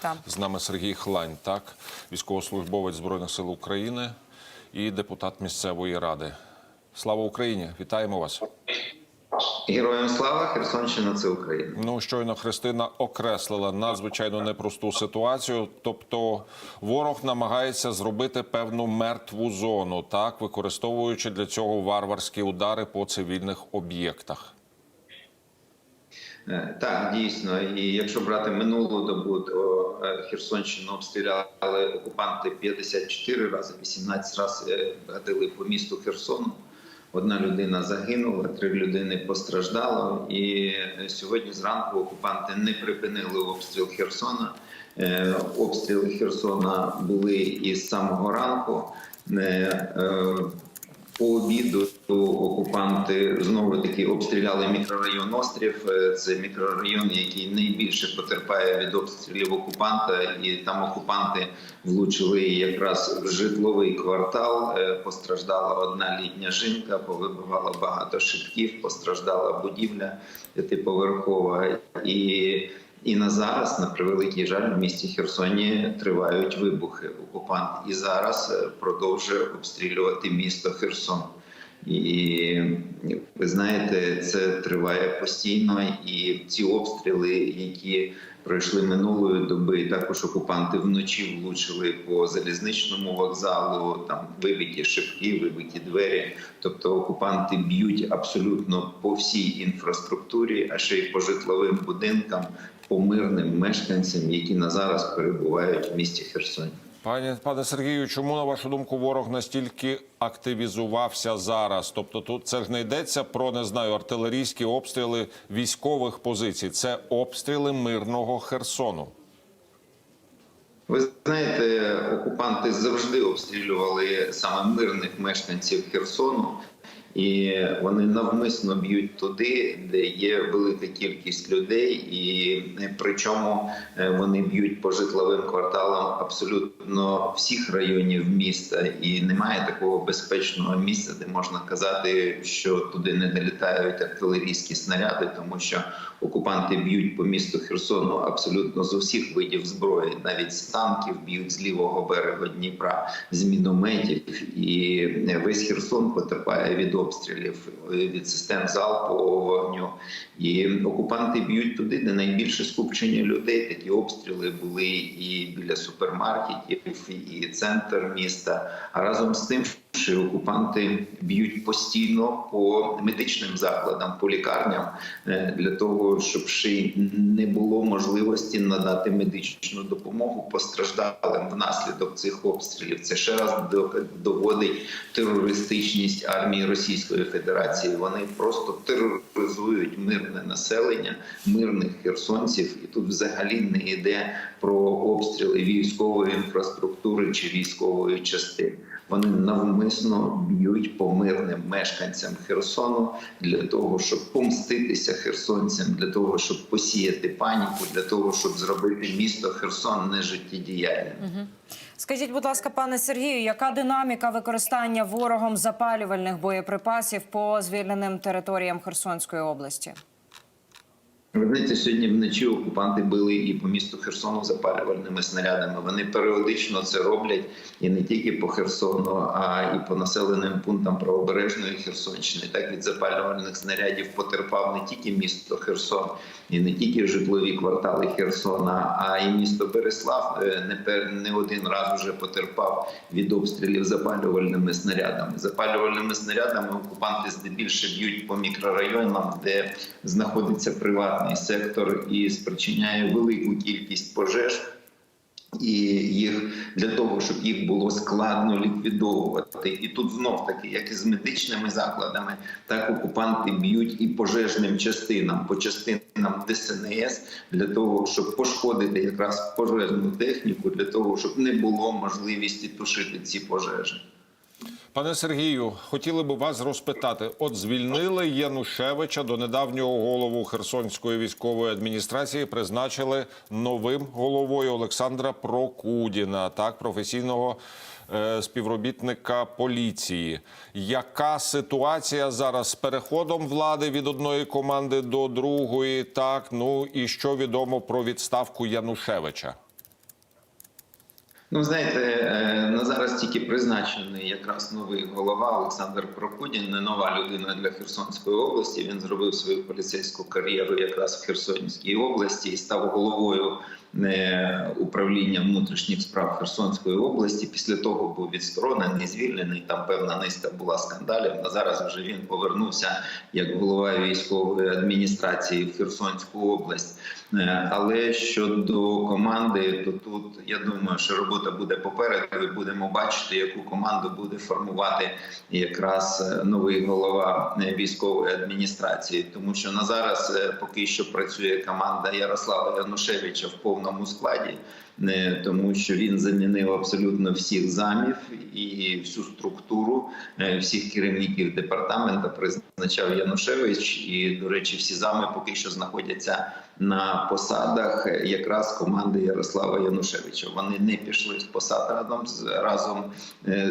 Так. З нами Сергій Хлань, так, військовослужбовець Збройних сил України і депутат місцевої ради. Слава Україні! Вітаємо вас. Героям слава, Херсонщина це Україна. Ну щойно Христина окреслила надзвичайно непросту ситуацію. Тобто, ворог намагається зробити певну мертву зону, так використовуючи для цього варварські удари по цивільних об'єктах. Е, Так, дійсно. І якщо брати минулу добу, то е, Херсонщину обстріляли окупанти 54 рази, 18 разів гатили по місту Херсону. Одна людина загинула, три людини постраждало. І е, сьогодні зранку окупанти не припинили обстріл Херсона. Обстріли Херсона були із самого ранку. По обіду окупанти знову таки обстріляли мікрорайон Острів. Е, Це мікрорайон, який найбільше потерпає від обстрілів окупанта, і там окупанти влучили якраз в житловий квартал. Е, Постраждала одна літня жінка, повибивала багато шибків, постраждала будівля п'ятиповерхова і. І на зараз, на превеликий жаль, в місті Херсоні тривають вибухи. Окупант і зараз е, продовжує обстрілювати місто Херсон. І ви знаєте, це триває постійно. І ці обстріли, які пройшли минулої доби, також окупанти вночі влучили по залізничному вокзалу. Там вибиті шибки, вибиті двері. Тобто окупанти б'ють абсолютно по всій інфраструктурі, а ще й по житловим будинкам, по мирним мешканцям, які на зараз перебувають в місті Херсоні. Пане пане Сергію, чому на вашу думку ворог настільки активізувався зараз? Тобто, тут це ж не йдеться про не знаю артилерійські обстріли військових позицій, це обстріли мирного Херсону. Ви знаєте, окупанти завжди обстрілювали саме мирних мешканців Херсону, і вони навмисно б'ють туди, де є велика кількість людей, і причому е, вони б'ють по житловим кварталам абсолютно всіх районів міста, і немає такого безпечного місця, де можна казати, що туди не долітають артилерійські снаряди, тому що окупанти б'ють по місту Херсону абсолютно з усіх видів зброї, навіть з танків б'ють з лівого берега Дніпра, з мінометів, і весь Херсон потерпає від обстрілів від систем залпового вогню. І окупанти б'ють туди, де найбільше скупчення людей. Такі обстріли були і біля супермаркетів, і центр міста. А разом з тим, що окупанти б'ють постійно по медичним закладам, по лікарням е, для того, щоб ще не було можливості надати медичну допомогу постраждалим внаслідок цих обстрілів. Це ще раз доводить терористичність армії Російської Федерації. Вони просто тероризують мирне населення, мирних херсонців, і тут взагалі не йде про обстріли військової інфраструктури чи військової частини. Вони навмисно б'ють по мирним мешканцям Херсону для того, щоб помститися херсонцям, для того, щоб посіяти паніку, для того, щоб зробити місто Херсон нежиттєдіяльним. Скажіть, будь ласка, пане Сергію, яка динаміка використання ворогом запалювальних боєприпасів по звільненим територіям Херсонської області? Знаєте, сьогодні вночі окупанти били і по місту Херсону запалювальними снарядами. Вони періодично це роблять і не тільки по Херсону, а і по населеним пунктам правобережної Херсонщини. Так від запалювальних снарядів потерпав не тільки місто Херсон, і не тільки житлові квартали Херсона, а й місто Береслав е, не не один раз вже потерпав від обстрілів запалювальними снарядами. Запалювальними снарядами окупанти здебільше б'ють по мікрорайонам, де знаходиться приватний сектор і спричиняє велику кількість пожеж. І їх для того, щоб їх було складно ліквідовувати, і тут знов таки, як і з медичними закладами, так окупанти б'ють і пожежним частинам, по частинам ДСНС для того, щоб пошкодити якраз пожежну техніку, для того, щоб не було можливості тушити ці пожежі. Пане Сергію, хотіли б вас розпитати: от звільнили Янушевича до недавнього голову Херсонської військової адміністрації, призначили новим головою Олександра Прокудіна, так професійного е, співробітника поліції. Яка ситуація зараз з переходом влади від одної команди до другої? Так ну і що відомо про відставку Янушевича? Ну, знаєте, е, на зараз тільки призначений якраз новий голова Олександр Прокудін, не нова людина для Херсонської області. Він зробив свою поліцейську кар'єру якраз в Херсонській області і став головою управління внутрішніх справ Херсонської області. Після того був відсторонений, звільнений. Там певна низка була скандалів. А зараз вже він повернувся як голова військової адміністрації в Херсонську область. Е, Але щодо команди, то тут я думаю, що робота буде попереду. і Будемо бачити, яку команду буде формувати якраз е, новий голова е, військової адміністрації, тому що на зараз е, поки що працює команда Ярослава Янушевича в повному складі, е, тому що він замінив абсолютно всіх замів і всю структуру е, всіх керівників департамента призначав Янушевич. І, до речі, всі зами поки що знаходяться на посадах е, якраз команди Ярослава Янушевича. Вони не пішли з посад разом з разом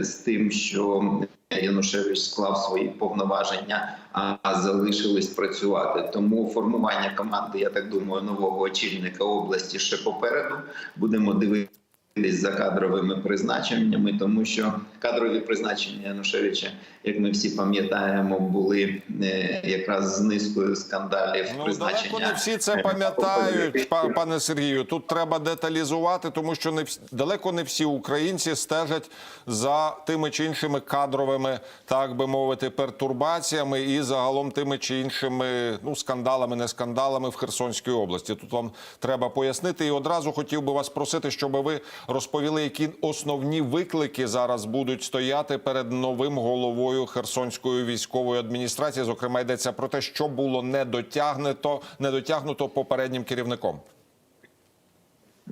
з тим, що Янушевич склав свої повноваження, а залишились працювати. Тому формування команди, я так думаю, нового очільника області ще попереду. Будемо дивитися за кадровими призначеннями, тому що кадрові призначення Янушевича, як ми всі пам'ятаємо, були е, якраз з низкою скандалів. Ну, призначення далеко не всі це е, пам'ятають, па- пане Сергію. Тут треба деталізувати, тому що не всі, далеко не всі українці стежать за тими чи іншими кадровими, так би мовити, пертурбаціями і загалом тими чи іншими ну скандалами, не скандалами в Херсонській області. Тут вам треба пояснити. І одразу хотів би вас просити, щоб ви розповіли, які основні виклики зараз будуть стояти перед новим головою Херсонської військової адміністрації. Зокрема, йдеться про те, що було недотягнуто, недотягнуто попереднім керівником.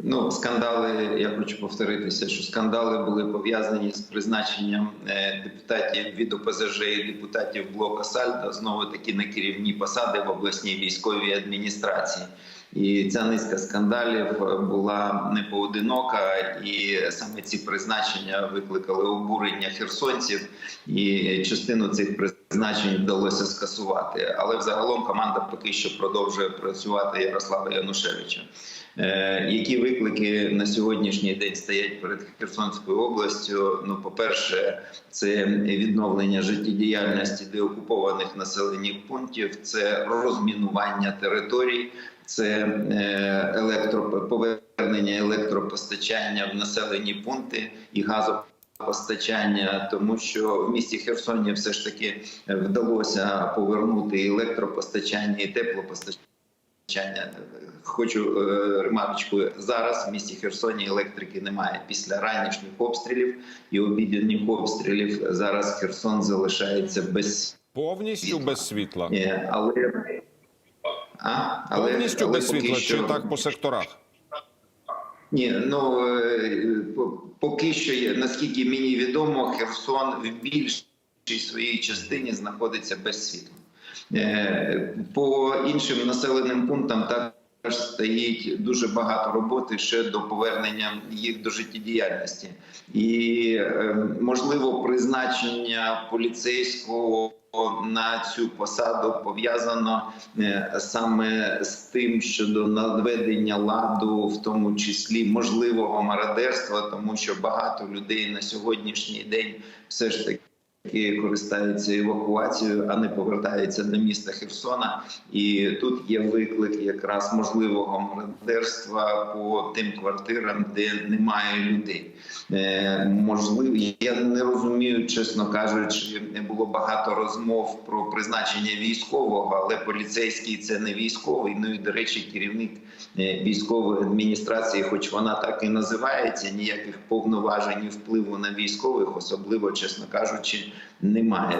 Ну, скандали, я хочу повторитися, що скандали були пов'язані з призначенням е, депутатів від ОПЗЖ і депутатів блока Сальдо знову таки на керівні посади в обласній військовій адміністрації. І ця низка скандалів була не поодинока, і саме ці призначення викликали обурення херсонців, і частину цих призначень вдалося скасувати. Але взагалом команда поки що продовжує працювати Ярослава Янушевича. Е, Які виклики на сьогоднішній день стоять перед Херсонською областю? Ну, по-перше, це відновлення життєдіяльності деокупованих населених пунктів, це розмінування територій, це е, електро повернення електропостачання в населені пункти і газопостачання, тому що в місті Херсоні все ж таки вдалося повернути і електропостачання і теплопостачання. Хочу е, ремарочку. Зараз в місті Херсоні електрики немає після ранішніх обстрілів і обідніх обстрілів. Зараз Херсон залишається без Повністю без світла. Е, але а, але Повністю але без світла, що- чи так по секторах? Ні, ну е, по- поки що є. Наскільки мені відомо, Херсон в більшій своїй частині знаходиться без світла. Е, По іншим населеним пунктам також стоїть дуже багато роботи ще до повернення їх до життєдіяльності, і е, можливо призначення поліцейського. На цю посаду пов'язано е, саме з тим щодо наведення ладу, в тому числі можливого мародерства, тому що багато людей на сьогоднішній день все ж таки які користаються евакуацією, а не повертаються до міста Херсона. І тут є виклик якраз можливого мародерства по тим квартирам, де немає людей. Е, можливо, я не розумію, чесно кажучи, було багато розмов про призначення військового, але поліцейський це не військовий. Ну і до речі, керівник е, військової адміністрації, хоч вона так і називається, ніяких повноважень і впливу на військових, особливо чесно кажучи, немає.